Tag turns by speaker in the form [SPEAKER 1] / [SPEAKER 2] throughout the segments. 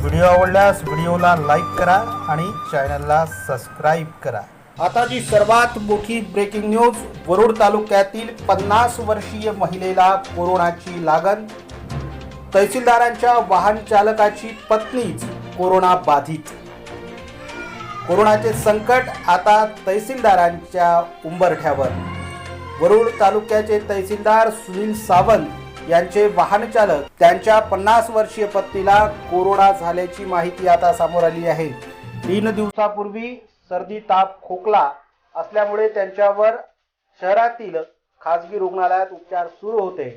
[SPEAKER 1] Video आवडल्यास व्हिडिओला like करा आणि चॅनलला सबस्क्राईब करा. आता जी सर्वात मोठी ब्रेकिंग न्यूज वरुड तालुक्यातील पन्नास वर्षीय महिलेला कोरोनाची लागण. तहसीलदारांच्या वाहन चालकाची पत्नीच कोरोना बाधित. कोरोनाचे संकट आता तहसीलदारांच्या उंबरठ्यावर. वरुड तालुक्याचे तहसीलदार सुनील सावंत यांचे वाहन चालक त्यांच्या पन्नास वर्षीय पत्नीला कोरोना झाल्याची माहिती आता समोर आली आहे. तीन दिवसापूर्वी सर्दी ताप खोकला असल्यामुळे त्यांच्यावर शहरातील खाजगी रुग्णालयात उपचार सुरू होते.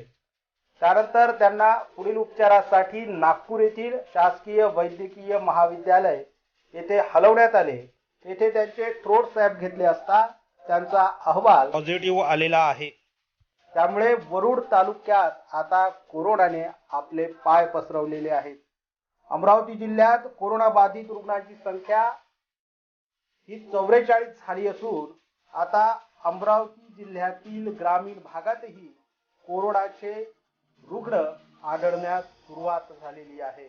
[SPEAKER 1] त्यानंतर त्यांना पुढील उपचारासाठी नागपूर येथील शासकीय वैद्यकीय महाविद्यालय येथे हलवण्यात आले. येथे त्यांचे थ्रोट स्वॅब घेतले असता त्यांचा अहवाल पॉझिटिव्ह आलेला आहे. त्यामुळे वरुड तालुक्यात आता कोरोनाने आपले पाय पसरवलेले आहेत. अमरावती जिल्ह्यात कोरोना बाधित रुग्णांची संख्या ही चौवेचाळीस झाली असून आता अमरावती जिल्ह्यातील ग्रामीण भागातही कोरोनाचे रुग्ण आढळण्यास सुरुवात झालेली आहे.